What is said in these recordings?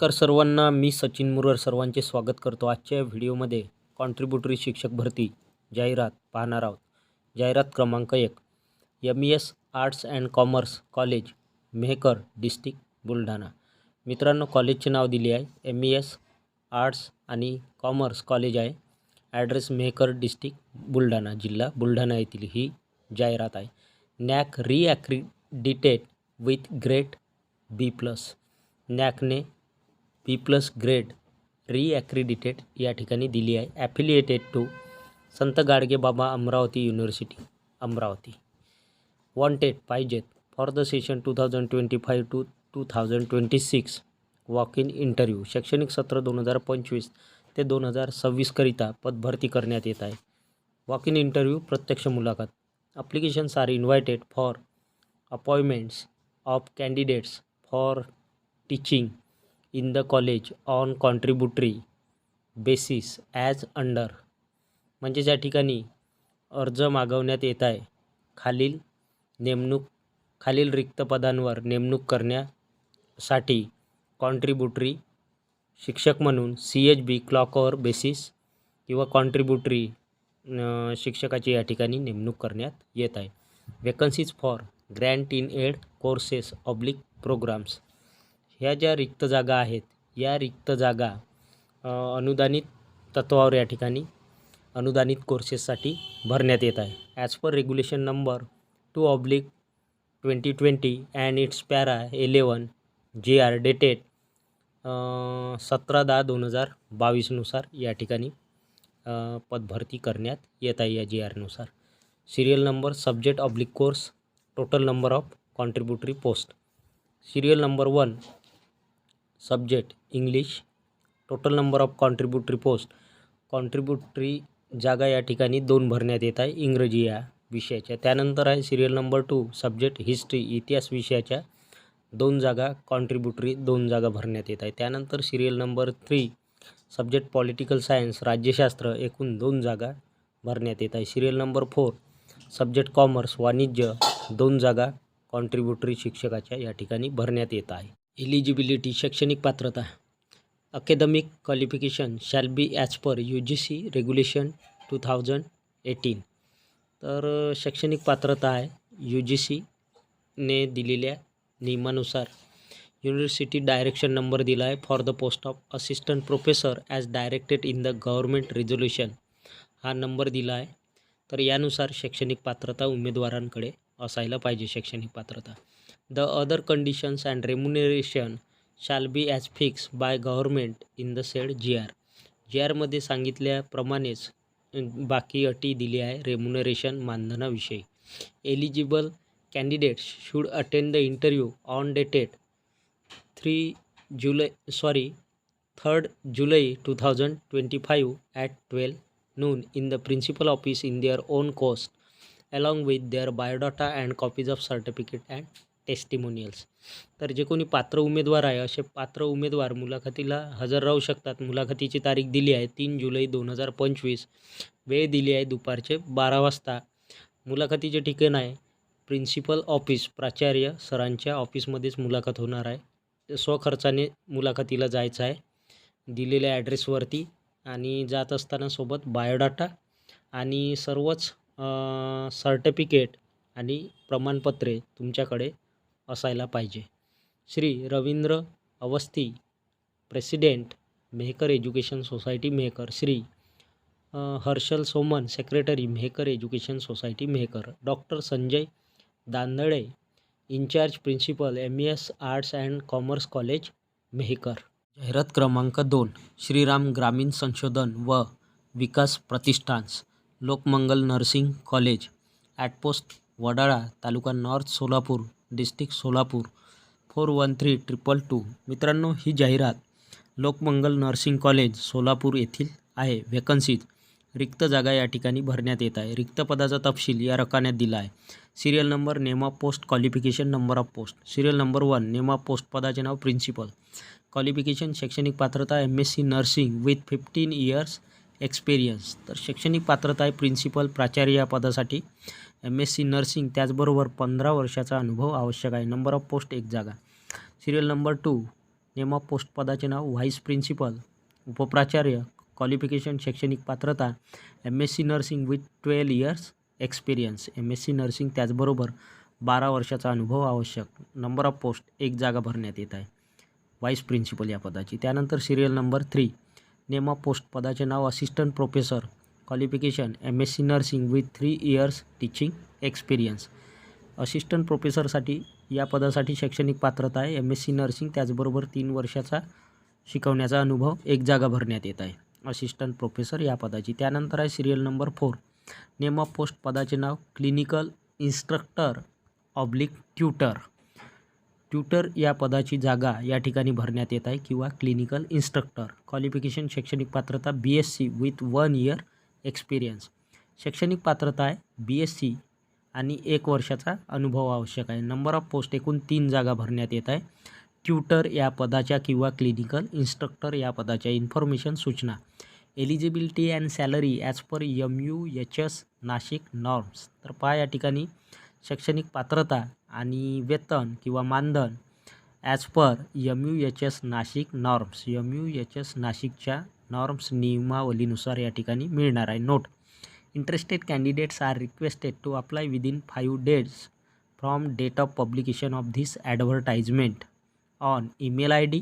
नमस्कार सर्वांना मी सचिन मुरर सर्वांचे स्वागत करतो आजच्या व्हिडिओमध्ये. कॉन्ट्रीब्युटरी शिक्षक भरती जाहिरात पाहणार आहोत. जाहिरात क्रमांक एक M E S arts and commerce college Mehkar district Buldhana. मित्रांनो कॉलेजचे नाव दिले आहे. एम ई एस आर्ट्स आणि कॉमर्स कॉलेज आहे. ॲड्रेस मेहकर डिस्ट्रिक्ट बुलढाणा जिल्हा बुलढाणा येथील ही जाहिरात आहे. NAAC reaccredited with grade B plus नॅकने B plus grade reaccredited या ठिकाणी दिली आहे. Affiliated to Sant Gadge Baba Amravati university Amravati. Wanted पाहिजेत for the session two thousand twenty five two two thousand twenty six walk in interview. शैक्षणिक सत्र दोन हजार पंचवीस ते दोन हजार सव्वीसकरिता पदभरती करण्यात येत आहे. वॉक इन इंटरव्ह्यू प्रत्यक्ष मुलाखत. Applications are invited for appointments of candidates for teaching. In the college on contributory basis as under. म्हणजे ज्या ठिकाणी अर्ज मागवण्यात येत आहे खालील नेमणूक खालील रिक्त पदांवर नेमणूक करण्यासाठी कॉन्ट्रीब्युटरी शिक्षक म्हणून सी एच बी क्लॉकवर बेसिस किंवा कॉन्ट्रीब्युटरी शिक्षकाची या ठिकाणी नेमणूक करण्यात येत आहे. Vacancies for grant in aid courses oblique programmes ह्या ज्या रिक्त जागा आहेत या रिक्त जागा अनुदानित तत्वावर या ठिकाणी अनुदानित कोर्सेससाठी भरण्यात येत आहे. As per regulation number two oblique twenty twenty and its para eleven J R dated सतरा दहा दोन हजार बावीसनुसार या ठिकाणी पदभरती करण्यात येत आहे या G आरनुसार serial number subject oblique course total number of contributory post serial number one subject English total number of contributory post contributory जागा या ठिकाणी दोन भरण्यात येत आहे इंग्रजी या विषयाच्या. त्यानंतर आहे serial number two subject history इतिहास विषयाच्या दोन जागा कॉन्ट्रीब्युटरी दोन जागा भरण्यात येत आहे. त्यानंतर serial number three subject political science राज्यशास्त्र एकूण दोन जागा भरण्यात येत आहे. Serial number four subject commerce वाणिज्य दोन जागा कॉन्ट्रीब्युटरी शिक्षकाच्या या ठिकाणी भरण्यात येत आहे. एलिजिबिलिटी शैक्षणिक पात्रता academic qualification shall be as per U G C regulation two thousand eighteen तर शैक्षणिक पात्रता आहे यू जी सीने दिलेल्या नियमानुसार. युनिव्हर्सिटी डायरेक्शन नंबर दिला आहे for the post of assistant professor as directed in the government resolution हा नंबर दिला आहे. तर यानुसार शैक्षणिक पात्रता उमेदवारांकडे असायला पाहिजे शैक्षणिक पात्रता. The other conditions and remuneration shall be as fix by government in the said G R G आरमध्ये सांगितल्याप्रमाणेच अ, बाकी अटी दिली आहे remuneration मानधनाविषयी. Eligible candidates should attend the interview on dated three July sorry third July two thousand twenty five at twelve noon in the principal office in their own cost along with their biodata and copies of certificate and testimonials तर जे कोणी पात्र उमेदवार आहे असे पात्र उमेदवार मुलाखतीला हजर राहू शकतात. मुलाखतीची तारीख दिली आहे तीन जुलै दोन हजार पंचवीस. वेळ दिली आहे दुपारचे बारा वाजता. मुलाखतीचे ठिकाण आहे प्रिन्सिपल ऑफिस प्राचार्य सरांच्या ऑफिसमध्येच मुलाखत होणार आहे. स्वखर्चाने मुलाखतीला जायचं आहे. दिलेल्या ॲड्रेसवरती आणि जात असताना सोबत बायोडाटा आणि सर्वच सर्टिफिकेट आणि प्रमाणपत्रे तुमच्याकडे असायला पाहिजे. Shri Ravindra Awasthi president Mehkar education society Mehkar. Shri Harshal Soman secretary Mehkar education society Mehkar. Doctor Sanjay Dandale incharge principal M E S arts and commerce college Mehkar. जाहिरात क्रमांक दोन श्रीराम ग्रामीण संशोधन व विकास प्रतिष्ठान्स Lokmangal nursing college. At post Wadala taluka north Solapur. District Solapur four one three triple two. मित्रांनो ही जाहिरात लोकमंगल नर्सिंग कॉलेज सोलापूर येथील आहे. वेकन्सीज रिक्त जागा या ठिकाणी भरण्यात येत आहे. रिक्त पदाचा तपशील या रकान्यात दिला आहे. Serial number name of post qualification number of post serial number one name of post पदाचे नाव प्रिन्सिपल क्वालिफिकेशन शैक्षणिक पात्रता M S C nursing with fifteen years experience तर शैक्षणिक पात्रता आहे प्रिन्सिपल प्राचार्य या पदासाठी. एम एस सी नर्सिंग त्याचबरोबर पंधरा वर्षाचा अनुभव आवश्यक आहे. नंबर ऑफ पोस्ट एक जागा. Serial number two name of post पदाचे नाव व्हाईस प्रिन्सिपल उपप्राचार्य क्वालिफिकेशन शैक्षणिक पात्रता M S C nursing with twelve years experience M S C nursing त्याचबरोबर बारा वर्षाचा अनुभव आवश्यक. नंबर ऑफ पोस्ट एक जागा भरण्यात येत आहे. व्हाईस प्रिन्सिपल या पदाची. त्यानंतर serial number three name of post पदाचे नाव assistant professor qualification M S C nursing with three years teaching experience assistant प्रोफेसरसाठी या पदासाठी शैक्षणिक पात्रता आहे. एम एस सी नर्सिंग त्याचबरोबर तीन वर्षाचा शिकवण्याचा अनुभव एक जागा भरण्यात येत आहे. असिस्टंट प्रोफेसर या पदाची. त्यानंतर आहे serial number four name of post पदाचे नाव clinical instructor oblique tutor tutor या पदाची जागा या ठिकाणी भरण्यात येत आहे किंवा क्लिनिकल इन्स्ट्रक्टर क्वालिफिकेशन शैक्षणिक पात्रता B S C with one year experience शैक्षणिक पात्रता आहे बी एस सी आणि एक वर्षाचा अनुभव आवश्यक आहे. नंबर ऑफ पोस्ट एकूण तीन जागा भरण्यात येत आहे. ट्युटर या पदाच्या किंवा क्लिनिकल इन्स्ट्रक्टर या पदाच्या इन्फॉर्मेशन सूचना. Eligibility and salary as per M U H S Nashik norms तर पहा या ठिकाणी शैक्षणिक पात्रता आणि वेतन किंवा मानधन as per M U H S Nashik norms M U H S नाशिकच्या नॉर्म्स नियमावलीनुसार या ठिकाणी मिळणार आहे. Note interested candidates are requested to apply within five days from date of publication of this advertisement on email I D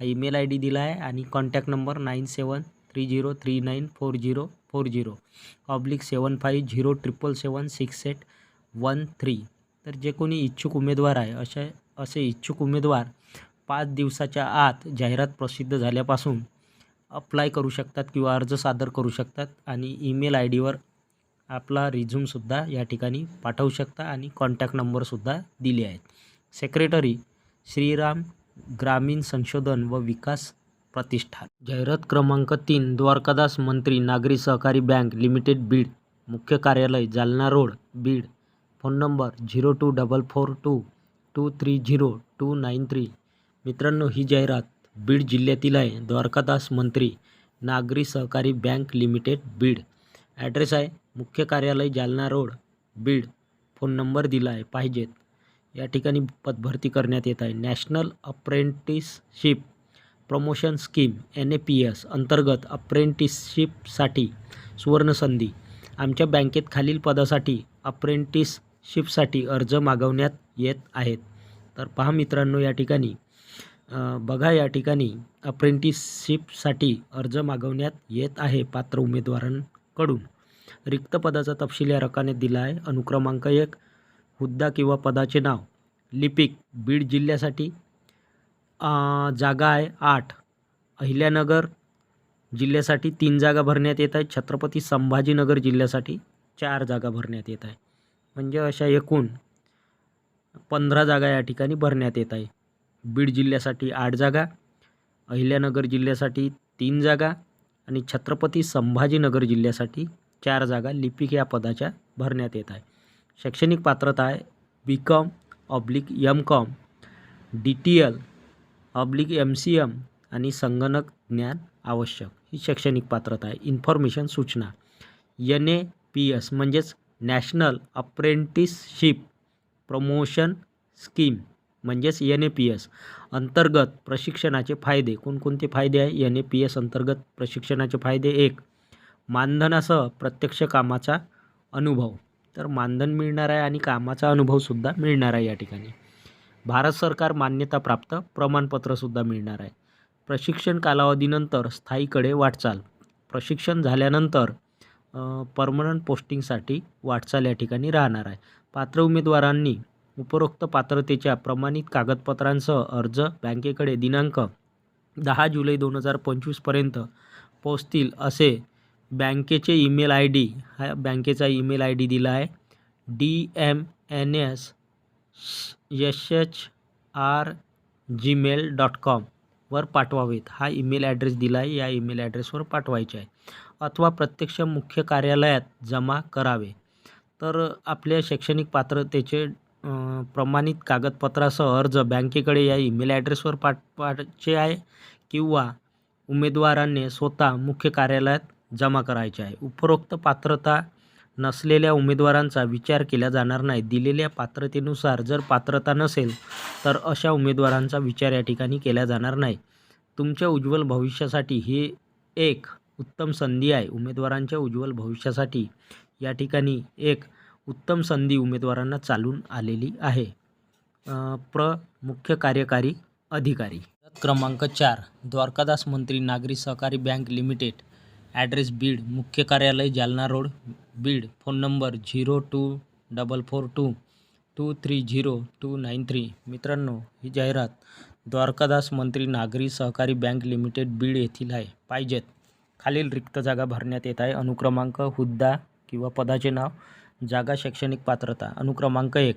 हा email I D दिला आहे आणि contact number nine seven three zero three nine four zero four zero oblique seven five zero triple seven six eight one three तर जे कोणी इच्छुक उमेदवार आहे अशा असे इच्छुक उमेदवार पाच दिवसाच्या आत जाहिरात प्रसिद्ध झाल्यापासून अप्लाय करू शकतात किंवा अर्ज सादर करू शकतात आणि ईमेल आय डीवर आपला रिझ्यूमसुद्धा या ठिकाणी पाठवू शकता आणि कॉन्टॅक्ट नंबरसुद्धा दिले आहेत. सेक्रेटरी श्रीराम ग्रामीण संशोधन व विकास प्रतिष्ठान. जाहिरात क्रमांक तीन द्वारकादास मंत्री नागरी सहकारी बँक लिमिटेड बीड. मुख्य कार्यालय Jalna road Beed. Phone number zero two double four two two three zero two nine three. मित्रांनो ही जाहिरात बीड जिल्ह्यातील आहे. द्वारकादास मंत्री नागरी सहकारी बँक लिमिटेड बीड. ॲड्रेस आहे मुख्य कार्यालय Jalna road Beed. Phone number दिला आहे पाहिजेत. या ठिकाणी पदभरती करण्यात येत आहे. National apprenticeship promotion scheme N A P S अंतर्गत अप्रेंटिसशिपसाठी सुवर्णसंधी. आमच्या बँकेत खालील पदासाठी अप्रेंटिसशिपसाठी अर्ज मागवण्यात येत आहेत. तर पहा मित्रांनो या ठिकाणी बघा या ठिकाणी अप्रेंटिसशिपसाठी अर्ज मागवण्यात येत आहे पात्र उमेदवारांकडून. रिक्त पदाचा तपशील या रकाने दिला आहे अनुक्रमांक एक हुद्दा किंवा पदाचे नाव. लिपिक बीड जिल्ह्यासाठी. जागा आहे आठ. अहिल्यानगर जिल्ह्यासाठी तीन जागा भरण्यात येत आहेत. छत्रपती संभाजीनगर जिल्ह्यासाठी चार जागा भरण्यात येत आहे म्हणजे अशा एकूण पंधरा जागा या ठिकाणी भरण्यात येत आहे बीड जिल्ह्यासाठी आठ जागा अहिल्यानगर जिल्ह्यासाठी तीन जागा आणि छत्रपती संभाजीनगर जिल्ह्यासाठी चार जागा लिपिक या पदाच्या भरण्यात येत आहे. शैक्षणिक पात्रता आहे B com oblique M com D T L oblique M C M आणि संगणक ज्ञान आवश्यक. ही शैक्षणिक पात्रता आहे. इन्फॉर्मेशन सूचना. एन ए पी एस म्हणजेच नॅशनल अप्रेंटिसशिप प्रमोशन स्कीम म्हणजेच एन ए पी एस अंतर्गत प्रशिक्षणाचे फायदे. कोणकोणते फायदे आहे? एन ए पी एस अंतर्गत प्रशिक्षणाचे फायदे एक मानधनासह प्रत्यक्ष कामाचा अनुभव. तर मानधन मिळणार आहे आणि कामाचा अनुभवसुद्धा मिळणार आहे या ठिकाणी. भारत सरकार मान्यताप्राप्त प्रमाणपत्रसुद्धा मिळणार आहे. प्रशिक्षण कालावधीनंतर स्थायीकडे वाटचाल. प्रशिक्षण झाल्यानंतर परमनंट पोस्टिंगसाठी वाटचाल या ठिकाणी राहणार आहे. पात्र उमेदवारांनी उपरोक्त पात्रतेच्या प्रमाणित कागदपत्रांसह अर्ज बँकेकडे दिनांक दहा जुलै दोन हजार पंचवीसपर्यंत पोचतील असे बँकेचे ईमेल आय डी हा बँकेचा ईमेल आय डी दिला आहे. D M N S S H R Gmail dot com वर पाठवावेत. हा ईमेल ॲड्रेस दिला आहे. या ईमेल ॲड्रेसवर पाठवायचे आहे. अथवा प्रत्यक्ष मुख्य कार्यालयात जमा करावे. तर आपल्या शैक्षणिक पात्रतेचे प्रमाणित कागदपत्रासह अर्ज बँकेकडे या ईमेल ॲड्रेसवर पाठवायचे आहे किंवा उमेदवारांनी स्वतः मुख्य कार्यालयात जमा करायचे आहे. उपरोक्त पात्रता नसलेल्या उमेदवारांचा विचार केला जाणार नाही. दिलेल्या पात्रतेनुसार जर पात्रता नसेल तर अशा उमेदवारांचा विचार या ठिकाणी केला जाणार नाही. तुमच्या उज्ज्वल भविष्यासाठी ही एक उत्तम संधी आहे. उमेदवारांच्या उज्ज्वल भविष्यासाठी या ठिकाणी एक उत्तम संधी उमेदवारांना चालून आलेली आहे. प्र मुख्य कार्यकारी अधिकारी. क्रमांक चार द्वारकादास मंत्री नागरी सहकारी बँक लिमिटेड. ॲड्रेस बीड मुख्य कार्यालय Jalna road. Beed phone number zero two double four two two three zero two nine three. मित्रांनो ही जाहिरात द्वारकादास मंत्री नागरी सहकारी बँक लिमिटेड बीड येथील आहे. पाहिजेत. खालील रिक्त जागा भरण्यात येत आहे. अनुक्रमांक हुद्दा किंवा पदाचे नाव. जागा शैक्षणिक पात्रता अनुक्रमांक एक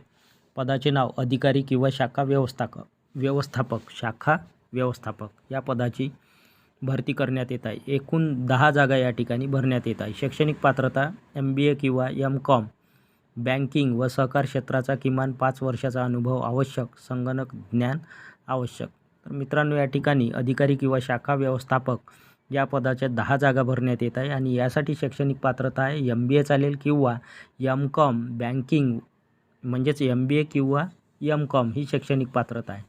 पदाचे नाव अधिकारी किंवा शाखा व्यवस्थाक व्यवस्थापक शाखा व्यवस्थापक या पदाची भरती करण्यात येत आहे. एकूण दहा जागा या ठिकाणी भरण्यात येत आहे. शैक्षणिक पात्रता एम बी ए किंवा एम कॉम बँकिंग व सहकार क्षेत्राचा किमान पाच वर्षाचा अनुभव आवश्यक संगणक ज्ञान आवश्यक. तर मित्रांनो या ठिकाणी अधिकारी किंवा शाखा व्यवस्थापक या पदाच्या दहा जागा भरण्यात येत आहे आणि यासाठी शैक्षणिक पात्रता आहे. एम बी ए चालेल किंवा एम कॉम बँकिंग म्हणजेच एम बी ए किंवा एम कॉम ही शैक्षणिक पात्रता आहे.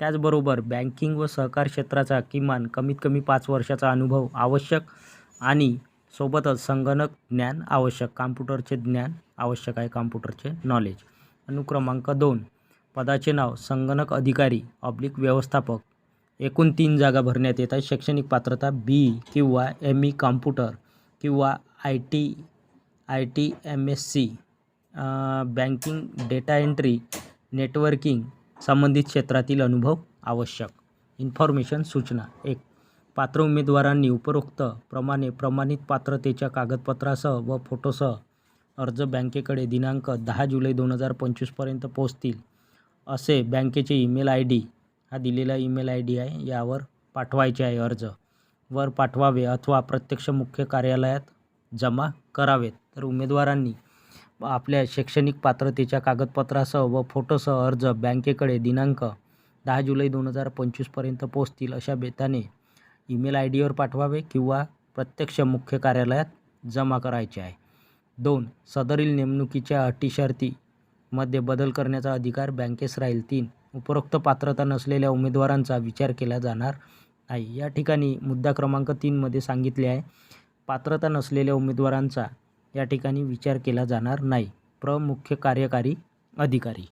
त्याचबरोबर बँकिंग व सहकार क्षेत्राचा किमान कमीत कमी पाच वर्षाचा अनुभव आवश्यक आणि सोबतच संगणक ज्ञान आवश्यक कॉम्प्युटरचे ज्ञान आवश्यक आहे कॉम्प्युटरचे नॉलेज अनुक्रमांक दोन पदाचे नाव संगणक अधिकारी ऑब्लिक व्यवस्थापक एकूण तीन जागा भरण्यात येत शैक्षणिक पात्रता बी किंवा एम ई कॉम्प्युटर किंवा I T I T M S C banking data entry networking संबंधित क्षेत्रातील अनुभव आवश्यक. इन्फॉर्मेशन सूचना. एक पात्र उमेदवारांनी उपरोक्त प्रमाणे प्रमाणित पात्रतेच्या कागदपत्रासह व फोटोसह अर्ज बँकेकडे दिनांक दहा जुलै दोन हजार पंचवीसपर्यंत पोहोचतील. असे बँकेचे ईमेल आय डी हा दिलेला ईमेल आय डी आहे. यावर पाठवायचे आहे अर्ज. वर पाठवावे अथवा प्रत्यक्ष मुख्य कार्यालयात जमा करावेत. तर उमेदवारांनी आपल्या शैक्षणिक पात्रतेच्या कागदपत्रासह व फोटोसह अर्ज बँकेकडे दिनांक दहा जुलै दोन हजार पंचवीसपर्यंत पोहोचतील अशा बेताने ईमेल आय डीवर पाठवावे किंवा प्रत्यक्ष मुख्य कार्यालयात जमा करायचे आहे. दोन सदरील नेमणुकीच्या अटी शर्तीमध्ये बदल करण्याचा अधिकार बँकेस राहील. तीन उपरोक्त पात्रता नसलेल्या उमेदवारांचा विचार केला जाणार नाही. या ठिकाणी मुद्दा क्रमांक तीनमध्ये सांगितले आहे. पात्रता नसलेल्या उमेदवारांचा या ठिकाणी विचार केला जाणार नाही. प्रमुख्य कार्यकारी अधिकारी